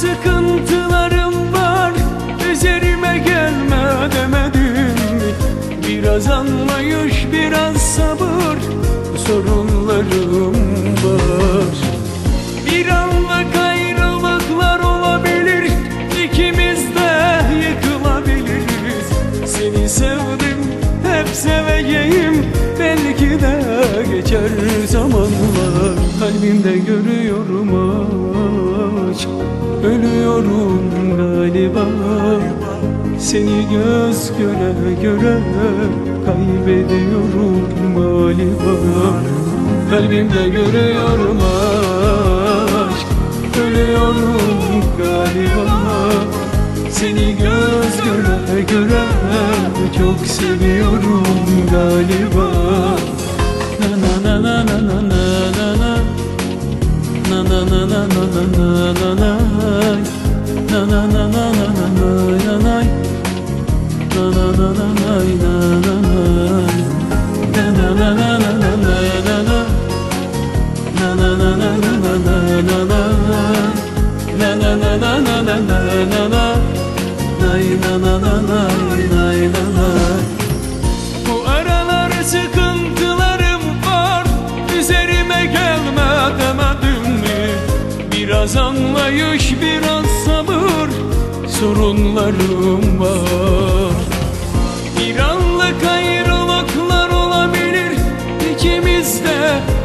sıkıntı Biraz anlayış biraz sabır Sorunlarım var. Bir anlık ayrılıklar olabilir İkimiz de yıkılabiliriz. Seni sevdim hep seveceğim Belki de geçer zamanlar. Kalbimde görüyorum aşk Ölüyorum galiba Seni göz göre göre Kaybediyorum galiba Kalbimde görüyorum aşk Ölüyorum galiba Seni göz göre göre Çok seviyorum galiba Na na na na na na na na Na na na na na na na na na Na na na na Bu aralar sıkıntılarım var Üzerime gelme demedim mi? Biraz anlayış biraz sabır Sorunlarım var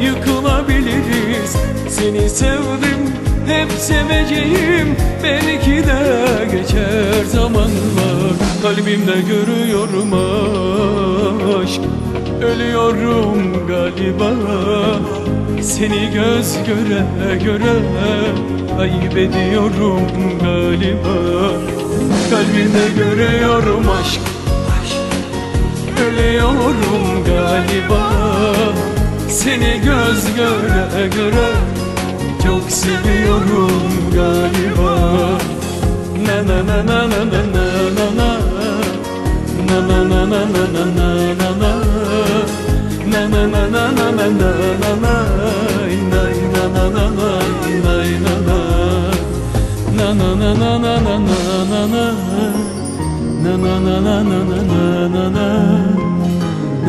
yıkılabiliriz. Seni sevdim hep seveceğim. Belki de geçer zamanlar Kalbimde görüyorum aşk. Ölüyorum galiba. Seni göz göre göre Kaybediyorum galiba. Kalbimde görüyorum aşk. Ölüyorum galiba Seni göz göre göre Çok seviyorum galiba Na na na na na na na na na Na na na na na na na na na Na na na na na na na na na Nay na na na na nay na na Na na na na na na na na na Na na na na na na na